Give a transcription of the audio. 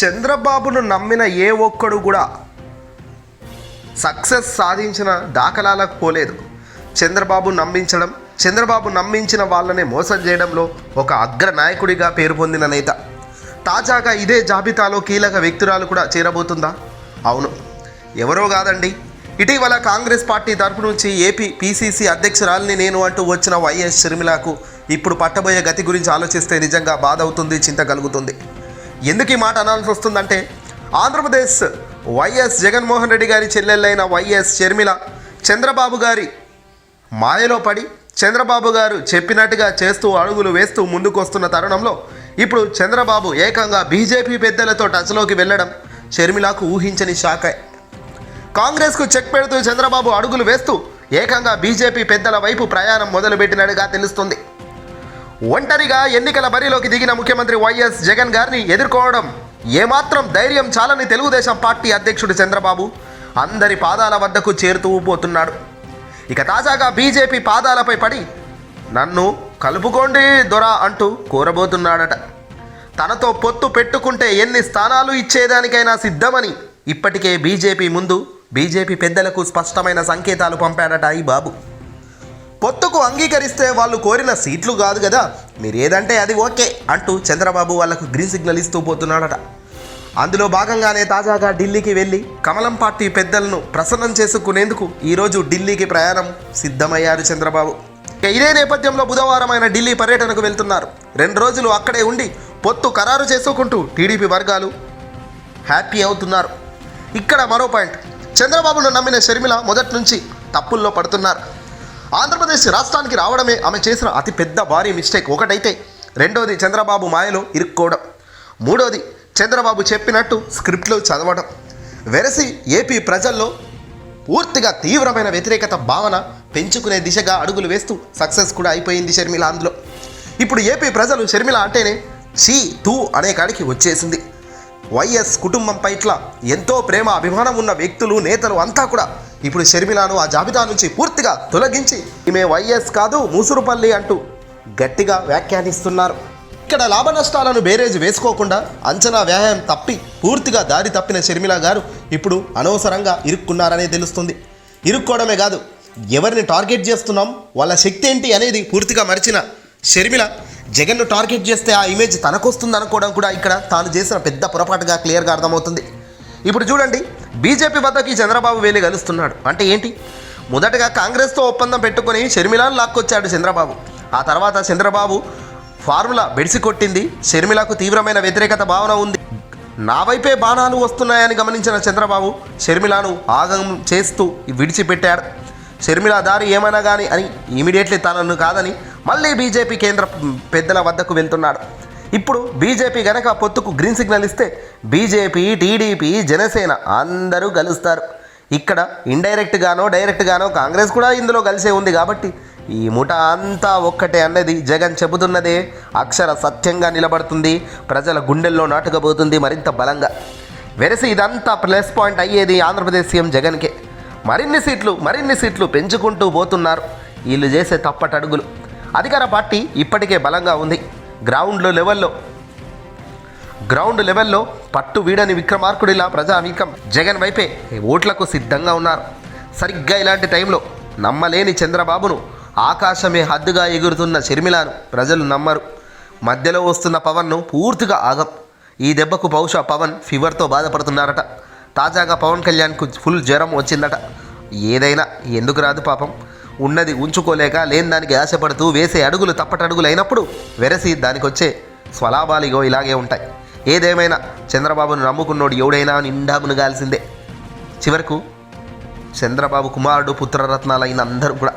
చంద్రబాబును నమ్మిన ఏ ఒక్కడు కూడా సక్సెస్ సాధించిన దాఖలాలకు పోలేదు. చంద్రబాబు నమ్మించడం చంద్రబాబు నమ్మించిన వాళ్ళని మోసం చేయడంలో ఒక అగ్ర నాయకుడిగా పేరు పొందిన నేత. తాజాగా ఇదే జాబితాలో కీలక వ్యక్తురాలు కూడా చేరబోతుందా? అవును. ఎవరో కాదండి. ఇటీవల కాంగ్రెస్ పార్టీ తరపు నుంచి ఏపీ పీసీసీ అధ్యక్షురాలిని నేను అంటూ వచ్చిన వైఎస్ షర్మిలకు ఇప్పుడు పట్టబోయే గతి గురించి ఆలోచిస్తే నిజంగా బాధ అవుతుంది చింత కలుగుతుంది. ఎందుకు ఈ మాట అనాల్సి వస్తుందంటే ఆంధ్రప్రదేశ్ వైఎస్ జగన్మోహన్ రెడ్డి గారి చెల్లెళ్ళైన వైఎస్ షర్మిల చంద్రబాబు గారి మాయలో పడి చంద్రబాబు గారు చెప్పినట్టుగా చేస్తూ అడుగులు వేస్తూ ముందుకు వస్తున్న తరుణంలో ఇప్పుడు చంద్రబాబు ఏకంగా బీజేపీ పెద్దలతో టచ్లోకి వెళ్ళడం షర్మిలకు ఊహించని షాకే. కాంగ్రెస్కు చెక్ పెడుతూ చంద్రబాబు అడుగులు వేస్తూ ఏకంగా బీజేపీ పెద్దల వైపు ప్రయాణం మొదలుపెట్టినట్టుగా తెలుస్తుంది. ఒంటరిగా ఎన్నికల బరిలోకి దిగిన ముఖ్యమంత్రి వైఎస్ జగన్ గారిని ఎదుర్కోవడం ఏమాత్రం ధైర్యం చాలని తెలుగుదేశం పార్టీ అధ్యక్షుడు చంద్రబాబు అందరి పాదాల వద్దకు చేరుతూ పోతున్నాడు. ఇక తాజాగా బీజేపీ పాదాలపై పడి నన్ను కలుపుకోండి దొర అంటూ కోరబోతున్నాడట. తనతో పొత్తు పెట్టుకుంటే ఎన్ని స్థానాలు ఇచ్చేదానికైనా సిద్ధమని ఇప్పటికే బీజేపీ ముందు బీజేపీ పెద్దలకు స్పష్టమైన సంకేతాలు పంపాడట ఈ బాబు. పొత్తుకు అంగీకరిస్తే వాళ్ళు కోరిన సీట్లు కాదు కదా. మీరు ఏదంటే అది ఓకే అంటూ చంద్రబాబు వాళ్ళకు గ్రీన్ సిగ్నల్ ఇస్తూ పోతున్నాడట. అందులో భాగంగానే తాజాగా ఢిల్లీకి వెళ్ళి కమలం పార్టీ పెద్దలను ప్రసన్నం చేసుకునేందుకు ఈరోజు ఢిల్లీకి ప్రయాణం సిద్ధమయ్యారు చంద్రబాబు. ఇక ఇదే నేపథ్యంలో బుధవారం ఆయన ఢిల్లీ పర్యటనకు వెళ్తున్నారు. రెండు రోజులు అక్కడే ఉండి పొత్తు ఖరారు చేసుకుంటూ టీడీపీ వర్గాలు హ్యాపీ అవుతున్నారు. ఇక్కడ మరో పాయింట్. చంద్రబాబును నమ్మిన షర్మిల మొదటి నుంచి తప్పుల్లో పడుతున్నారు. ఆంధ్రప్రదేశ్ రాష్ట్రానికి రావడమే ఆమె చేసిన అతిపెద్ద భారీ మిస్టేక్ ఒకటైతే రెండోది చంద్రబాబు మాయలో ఇరుక్కోవడం. మూడోది చంద్రబాబు చెప్పినట్టు స్క్రిప్ట్లో చదవడం. వెరసి ఏపీ ప్రజల్లో పూర్తిగా తీవ్రమైన వ్యతిరేకత భావన పెంచుకునే దిశగా అడుగులు వేస్తూ సక్సెస్ కూడా అయిపోయింది షర్మిల అందులో. ఇప్పుడు ఏపీ ప్రజలు షర్మిల అంటేనే షీ తూ అనే కాడికి వచ్చేసింది. వైఎస్ కుటుంబం పట్ల ఎంతో ప్రేమ అభిమానం ఉన్న వ్యక్తులు నేతలు అంతా కూడా ఇప్పుడు షర్మిలాను ఆ జాబితా నుంచి పూర్తిగా తొలగించి ఈమె వైఎస్ కాదు ముసురుపల్లి అంటూ గట్టిగా వ్యాఖ్యానిస్తున్నారు. ఇక్కడ లాభ నష్టాలను బేరేజ్ వేసుకోకుండా అంచనా వ్యాయామం తప్పి పూర్తిగా దారి తప్పిన షర్మిల గారు ఇప్పుడు అనవసరంగా ఇరుక్కున్నారనే తెలుస్తుంది. ఇరుక్కోవడమే కాదు ఎవరిని టార్గెట్ చేస్తున్నాం వాళ్ళ శక్తి ఏంటి అనేది పూర్తిగా మరిచిన షర్మిల జగన్ను టార్గెట్ చేస్తే ఆ ఇమేజ్ తనకొస్తుంది అనుకోవడం కూడా ఇక్కడ తాను చేసిన పెద్ద పొరపాటుగా క్లియర్గా అర్థమవుతుంది. ఇప్పుడు చూడండి బీజేపీ వద్దకి చంద్రబాబు వేలి కలుస్తున్నాడు. అంటే ఏంటి? మొదటగా కాంగ్రెస్తో ఒప్పందం పెట్టుకొని షర్మిలాను లాక్కొచ్చాడు చంద్రబాబు. ఆ తర్వాత చంద్రబాబు ఫార్ములా బెడిసి కొట్టింది. షర్మిలకు తీవ్రమైన వ్యతిరేకత భావన ఉంది. నా వైపే బాణాలు వస్తున్నాయని గమనించిన చంద్రబాబు షర్మిలాను ఆగం చేస్తూ విడిచిపెట్టాడు. షర్మిల దారి ఏమైనా కానీ అని ఇమీడియట్లీ తనను కాదని మళ్ళీ బీజేపీ కేంద్ర పెద్దల వద్దకు వెళ్తున్నాడు. ఇప్పుడు బీజేపీ గనక పొత్తుకు గ్రీన్ సిగ్నల్ ఇస్తే బీజేపీ టీడీపీ జనసేన అందరూ కలుస్తారు ఇక్కడ ఇండైరెక్ట్గానో డైరెక్ట్గానో కాంగ్రెస్ కూడా ఇందులో కలిసే ఉంది కాబట్టి ఈ ముఠ అంతా ఒక్కటే అన్నది జగన్ చెబుతున్నదే. అక్షర సత్యంగా నిలబడుతుంది. ప్రజల గుండెల్లో నాటుకపోతుంది మరింత బలంగా. వెరసి ఇదంతా ప్లస్ పాయింట్ అయ్యేది ఆంధ్రప్రదేశ్ సీఎం జగన్కే. మరిన్ని సీట్లు మరిన్ని సీట్లు పెంచుకుంటూ పోతున్నారు. వీళ్ళు చేసే తప్పటడుగులు. అధికార పార్టీ ఇప్పటికే బలంగా ఉంది. గ్రౌండ్లో లెవెల్లో. గ్రౌండ్ లెవెల్లో పట్టు వీడని విక్రమార్కుడిలా ప్రజానీకం. జగన్ వైపే ఓట్లకు సిద్ధంగా ఉన్నారు. సరిగ్గా ఇలాంటి టైంలో నమ్మలేని చంద్రబాబును ఆకాశమే హద్దుగా ఎగురుతున్న షర్మిలాను ప్రజలు నమ్మరు. మధ్యలో వస్తున్న పవన్ను పూర్తిగా ఆగం. ఈ దెబ్బకు బహుశా పవన్ ఫీవర్తో బాధపడుతున్నారట. తాజాగా పవన్ కళ్యాణ్కు ఫుల్ జ్వరం వచ్చిందట. ఏదైనా ఎందుకు రాదు పాపం. ఉన్నది ఉంచుకోలేక లేని దానికి ఆశపడుతూ వేసే అడుగులు తప్పటడుగులు అయినప్పుడు వెరసి దానికి వచ్చే స్వలాభాలిగో ఇలాగే ఉంటాయి. ఏదేమైనా చంద్రబాబును నమ్ముకున్నోడు ఎవడైనా నిండా మునగాల్సిందే. చివరకు చంద్రబాబు కుమారుడు పుత్రరత్నాలైన అందరూ కూడా